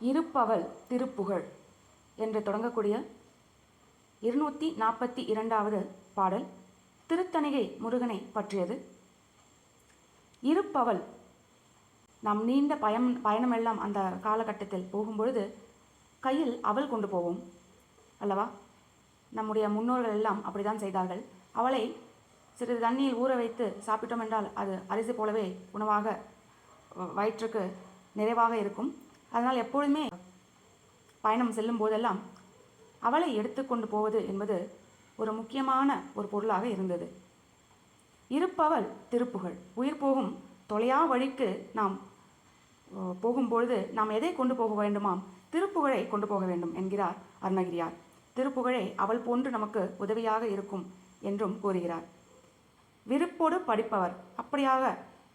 இருப்பவள் திருப்புகழ் என்று தொடங்கக்கூடிய இருநூற்றி நாற்பத்தி இரண்டாவது பாடல் திருத்தணிகை முருகனை பற்றியது. இருப்பவள் நாம் நீண்ட பயம் பயணமெல்லாம் அந்த காலகட்டத்தில் போகும்பொழுது கையில் அவள் கொண்டு போவோம் அல்லவா? நம்முடைய முன்னோர்கள் எல்லாம் அப்படிதான் செய்தார்கள். அவளை சிறிது தண்ணியில் ஊற வைத்து சாப்பிட்டோம் என்றால் அது அரிசி போலவே உணவாக வ- வயிற்றுக்கு நிறைவாக இருக்கும். அதனால் எப்பொழுதுமே பயணம் செல்லும் போதெல்லாம் அவளை எடுத்துக்கொண்டு போவது என்பது ஒரு முக்கியமான ஒரு பொருளாக இருந்தது. இருப்பவள் திருப்புகழ். உயிர் போகும் தொலையா வழிக்கு நாம் போகும்பொழுது நாம் எதை கொண்டு போக வேண்டுமாம்? திருப்புகழை கொண்டு போக வேண்டும் என்கிறார் அருணகிரியார். திருப்புகழே அவள் போன்று நமக்கு உதவியாக இருக்கும் என்றும் கூறுகிறார். விருப்போடு படிப்பவர். அப்படியாக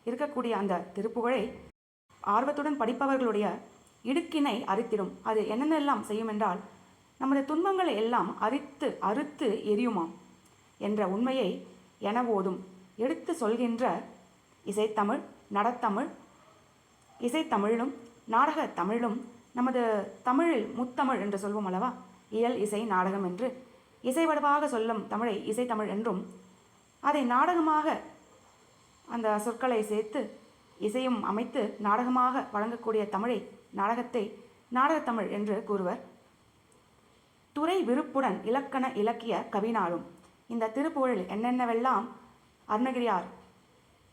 இருக்கக்கூடிய அந்த திருப்புகழை ஆர்வத்துடன் படிப்பவர்களுடைய இடுக்கினை அறுத்திடும் அது என்னென்னெல்லாம் செய்யும் என்றால் நமது துன்பங்களை எல்லாம் அரித்து அறுத்து எரியுமாம் என்ற உண்மையை எனவோதும். எடுத்து சொல்கின்ற இசைத்தமிழ் நடத்தமிழ் இசைத்தமிழிலும் நாடக தமிழிலும் நமது தமிழில் முத்தமிழ் என்று சொல்வோம் அல்லவா? இயல் இசை நாடகம் என்று. இசை வடிவாக சொல்லும் தமிழை இசைத்தமிழ் என்றும் அதை நாடகமாக அந்த சொற்களை சேர்த்து இசையும் அமைத்து நாடகமாக வழங்கக்கூடிய தமிழை நாடகத்தை நாடகத்தமிழ் என்று கூறுவர். துறை விருப்புடன் இலக்கண இலக்கிய கவினாலும் இந்த திருப்புகழில் என்னென்னவெல்லாம் அருணகிரியார்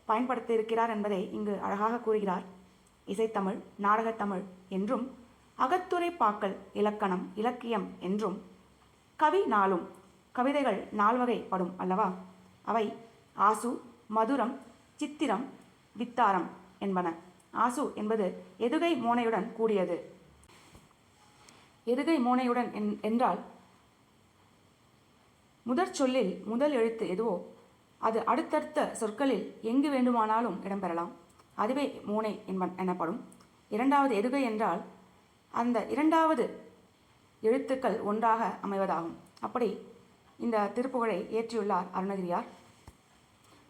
பயன்படுத்தியிருக்கிறார் என்பதை இங்கு அழகாக கூறுகிறார். இசைத்தமிழ் நாடகத்தமிழ் என்றும் அகத்துறை பாக்கள் இலக்கணம் இலக்கியம் என்றும் கவி நாளும் கவிதைகள் நால்வகைப்படும் அல்லவா? அவை ஆசு மதுரம் சித்திரம் வித்தாரம் என்பன. ஆசு என்பது எதுகை மோனையுடன் கூடியது. எதுகை மோனையுடன் என்- என்றால் முதற் சொல்லில் முதல் எழுத்து எதுவோ அது அடுத்தடுத்த சொற்களில் எங்கு வேண்டுமானாலும் இடம்பெறலாம். அதுவே மோனை என்பன் எனப்படும். இரண்டாவது எதுகை என்றால் அந்த இரண்டாவது எழுத்துக்கள் ஒன்றாக அமைவதாகும். அப்படி இந்த திருப்புகழை இயற்றியுள்ளார் அருணகிரியார்.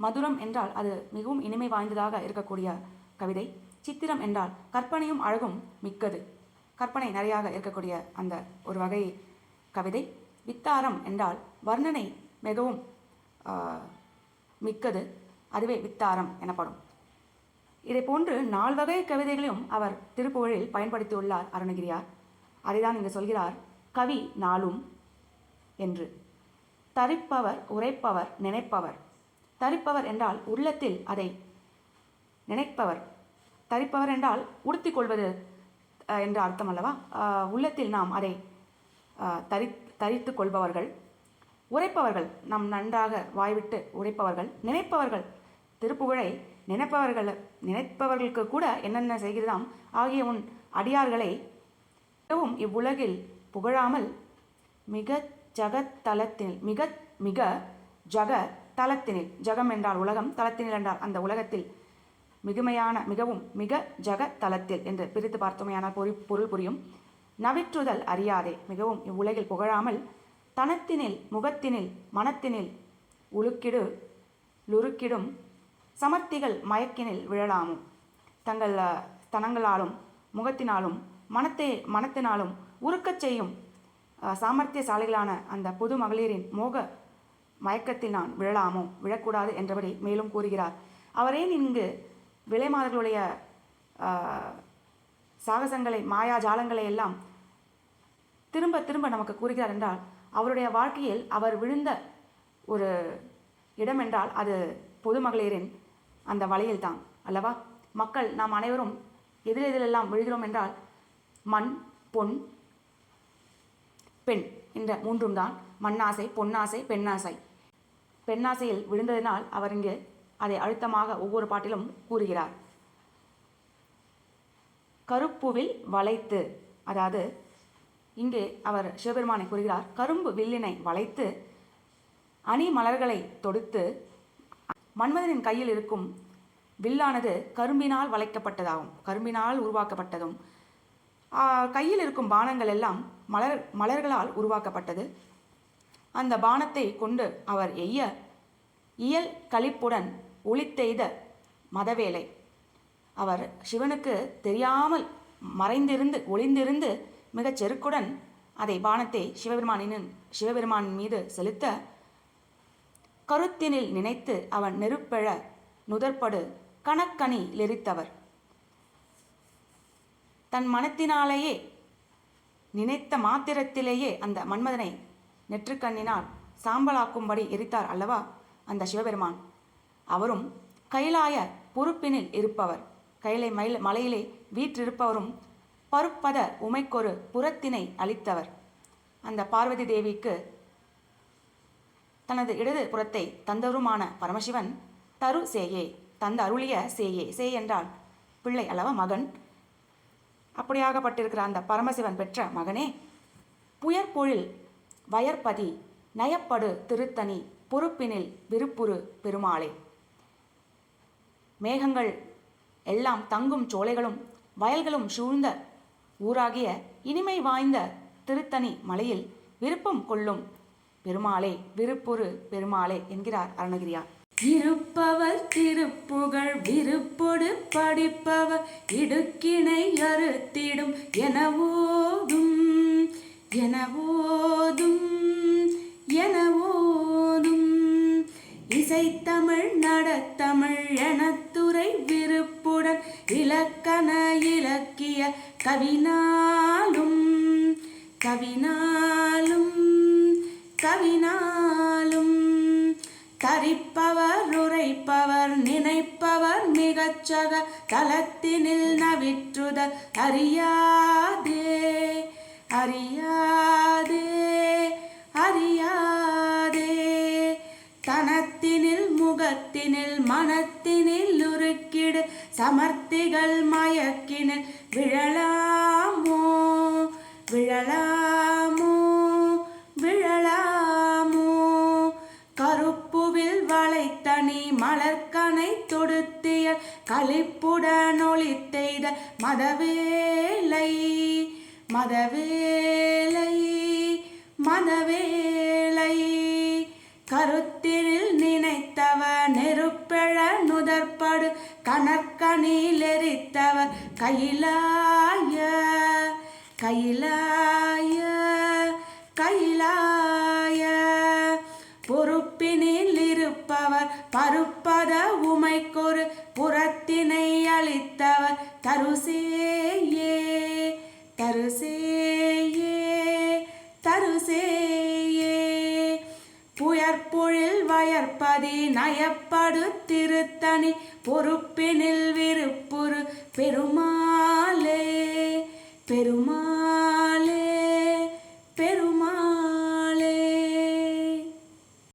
மதுரம் என்றால் அது மிகவும் இனிமை வாய்ந்ததாக இருக்கக்கூடிய கவிதை. சித்திரம் என்றால் கற்பனையும் அழகும் மிக்கது. கற்பனை நிறையாக இருக்கக்கூடிய அந்த ஒரு வகை கவிதை. வித்தாரம் என்றால் வர்ணனை மிகவும் மிக்கது. அதுவே வித்தாரம் எனப்படும். இதை போன்று நால்வகை கவிதைகளையும் அவர் திருப்புகழில் பயன்படுத்தியுள்ளார் அருணகிரியார். அதைதான் இங்கு சொல்கிறார் கவி நாளும் என்று. தரிப்பவர் உரைப்பவர் நினைப்பவர். தரிப்பவர் என்றால் உள்ளத்தில் அதை நினைப்பவர். தரிப்பவர் என்றால் உடுத்திக் கொள்வது என்று அர்த்தம் அல்லவா உள்ளத்தில் நாம் அதை தரி தரித்து கொள்பவர்கள் உரைப்பவர்கள் நாம் நன்றாக வாய்விட்டு உரைப்பவர்கள் நினைப்பவர்கள் திருப்புகழை நினைப்பவர்கள் நினைப்பவர்களுக்கு கூட என்னென்ன செய்கிறதாம் ஆகிய உன் அடியார்களை மிகவும் இவ்வுலகில் புகழாமல் மிக ஜகத்தலத்தில் மிக மிக ஜக தலத்தினில் ஜகம் என்றால் உலகம் தலத்தினில் என்றால் அந்த உலகத்தில் மிகுமையான மிகவும் மிக ஜக தலத்தில் என்று பிரித்து பார்த்தோமையான பொறி பொருள் புரியும். நவிற்றுதல் அறியாதே மிகவும் இவ்வுலகில் புகழாமல் தனத்தினில் முகத்தினில் மனத்தினில் உலுக்கிடு லுருக்கிடும் சமர்த்திகள் மயக்கினில் விழலாமும். தங்கள் தனங்களாலும் முகத்தினாலும் மனத்தை மனத்தினாலும் உருக்கச் செய்யும் சாமர்த்திய சாலைகளான அந்த புது மகளிரின் மோக மயக்கத்தில் நான் விழலாமோ விழக்கூடாது என்றபடி மேலும் கூறுகிறார். அவரே இங்கு விலைமாதர்களுடைய அஹ், சாகசங்களை மாயாஜாலங்களை எல்லாம் திரும்ப திரும்ப நமக்கு கூறுகிறார் என்றால் அவருடைய வாழ்க்கையில் அவர் விழுந்த ஒரு இடம் என்றால் அது பொதுமகளிரின் அந்த வலையில் தான் அல்லவா? மக்கள் நாம் அனைவரும் எதில் எதிலெல்லாம் விழுகிறோம் என்றால் மண் பொன் பெண் என்ற மூன்றும் தான் மண்ணாசை பொன்னாசை பெண்ணாசை. பெண்ணாசையில் விழுந்ததினால் அவர் இங்கே அதை அழுத்தமாக ஒவ்வொரு பாட்டிலும் கூறுகிறார். கருப்புவில் வளைத்து அதாவது இங்கே அவர் சிவபெருமானை கூறுகிறார். கரும்பு வில்லினை வளைத்து அணி மலர்களை தொடுத்து மன்மதனின் கையில் இருக்கும் வில்லானது கரும்பினால் வளைக்கப்பட்டதாகும். கரும்பினால் உருவாக்கப்பட்டதும் கையில் இருக்கும் பானங்கள் எல்லாம் மலர் மலர்களால் உருவாக்கப்பட்டது. அந்த பானத்தை கொண்டு அவர் எய்ய இயல் களிப்புடன் ஒளித்தெய்த மதவேலை அவர் சிவனுக்கு தெரியாமல் மறைந்திருந்து ஒளிந்திருந்து மிகச் செருக்குடன் அதை பானத்தை சிவபெருமானின் சிவபெருமான் மீது செலுத்த கருத்தினில் நினைத்து அவன் நெருப்பெழ நுதற்படு கணக்கணி லெரித்தவர் தன் மனத்தினாலேயே நினைத்த மாத்திரத்திலேயே அந்த மன்மதனை நெற்றுக்கண்ணினால் சாம்பலாக்கும்படி எரித்தார் அல்லவா அந்த சிவபெருமான்? அவரும் கைலாய பொறுப்பினில் இருப்பவர். கைலை மயில மலையிலே வீற்றிருப்பவரும் பருப்பத உமைக்கொரு புறத்தினை அளித்தவர். அந்த பார்வதி தேவிக்கு தனது இடது புறத்தை தந்தவருமான பரமசிவன் தரு சேயே தந்த அருளிய சேயே சே என்றால் பிள்ளை அல்லவா மகன்? அப்படியாகப்பட்டிருக்கிற அந்த பரமசிவன் பெற்ற மகனே புயற்பொழில் வயற்பதி நயப்படு திருத்தணி பொறுப்பினில் விருப்புரு பெருமாளே. மேகங்கள் எல்லாம் தங்கும் சோலைகளும் வயல்களும் சூழ்ந்த ஊராகிய இனிமை வாய்ந்த திருத்தணி மலையில் விருப்பம் கொள்ளும் பெருமாளே விருப்புரு பெருமாளே என்கிறார் அருணகிரியார். இருப்பவர் திருப்புகழ் விருப்பொடு படிப்பவர் இடுக்கினை அறுத்திடும் எனவோதும் எனவோதும் எனவோதும். இசைத்தமிழ் நடத்தமிழ் எனத்துறை இலக்கண இலக்கிய கவினாலும் கவினாலும் கவினாலும் தரிப்பவர் உரைப்பவர் நினைப்பவர் மிகச்சக தளத்தினில் நவிற்றுத அறியாதே அறியாதே அறியாதே. தன முகத்தினில் மனத்தினில் உருக்கிடு சமர்த்திகள் மயக்கினில் விழலாமோ விழலாமோ விழலாமோ கருப்புவில் வளைத்தனி மலர்கனை தொடுத்திய களிப்புடன் ஒளித்தெய்த மதவேலை மதவேலை மதவேலை கருத்தில் ஏற்பாடு கணக்கணிலெரித்தவர் கையிலாய கையிலாய கையிலாய. பொறுப்பினில் இருப்பவர் பருப்பத உமைக்கொரு புறத்தினை அளித்தவர் தருசேயே தருசே பயற்பதி நயப்படுத்திருத்தனி. பொறுப்பினில் விருப்புரு பெருமாளே பெருமாளே பெருமா